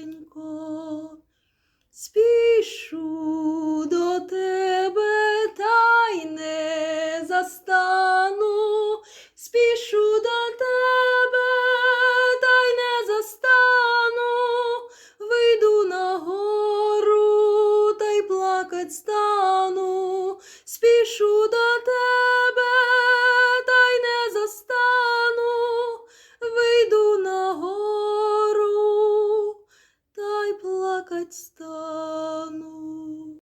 серденько, спішу до тебе, та й не застану, спішу до тебе, та й не застану, вийду на гору, та й плакать стану, вийду на